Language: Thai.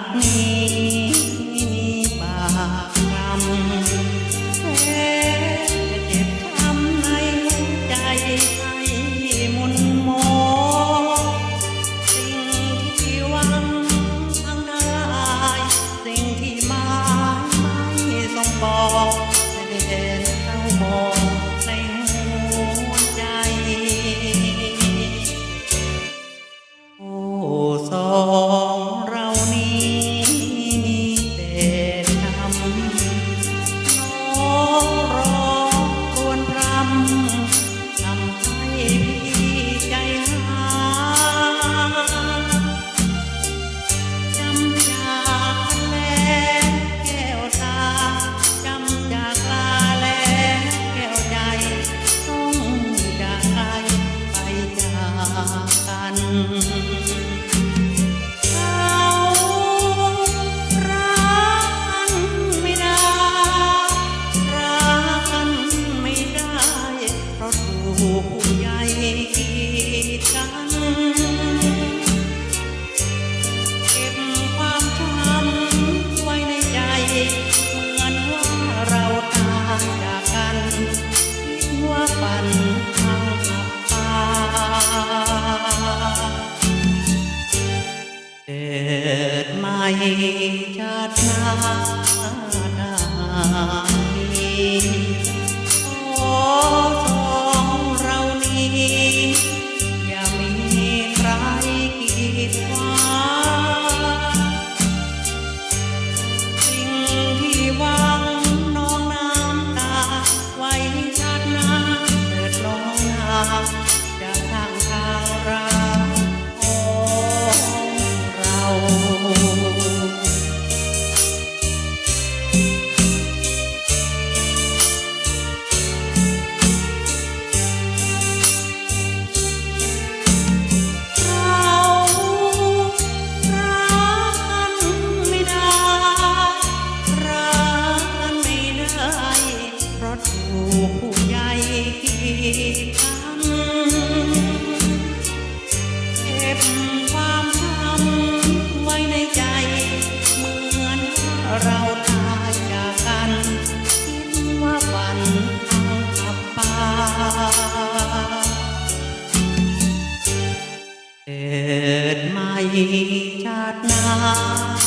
ตินี้มีปากคำแผลเจ็บำในหัวใจใหมุนโมสิ่งที่หวังทางได้ สิ่งที่หมาไม่ทรงบอกแต่เห็นเขามองในหัวใจ โอ้ Mm-hmm. ชาติหน้า เกิดไม่ชาติน้า